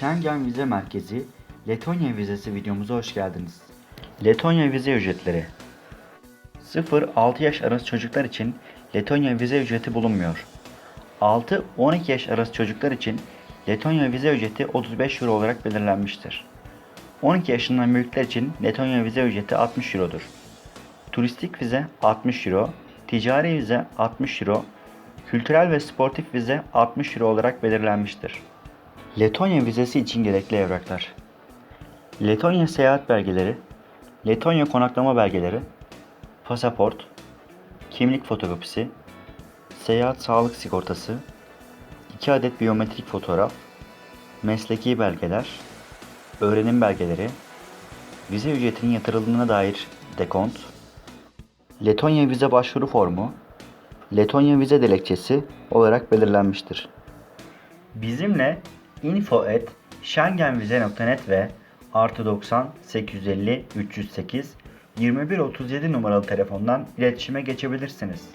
Schengen Vize Merkezi Letonya vizesi videomuza hoş geldiniz. Letonya vize ücretleri 0-6 yaş arası çocuklar için Letonya vize ücreti bulunmuyor. 6-12 yaş arası çocuklar için Letonya vize ücreti 35 euro olarak belirlenmiştir. 12 yaşından büyükler için Letonya vize ücreti 60 eurodur. Turistik vize 60 euro, ticari vize 60 euro, kültürel ve sportif vize 60 euro olarak belirlenmiştir. Letonya vizesi için gerekli evraklar. Letonya seyahat belgeleri, Letonya konaklama belgeleri, pasaport, kimlik fotokopisi, seyahat sağlık sigortası, 2 adet biyometrik fotoğraf, mesleki belgeler, öğrenim belgeleri, vize ücretinin yatırıldığına dair dekont, Letonya vize başvuru formu, Letonya vize dilekçesi olarak belirlenmiştir. Bizimle info at schengenvize.net ve artı 90 850 308 2137 numaralı telefondan iletişime geçebilirsiniz.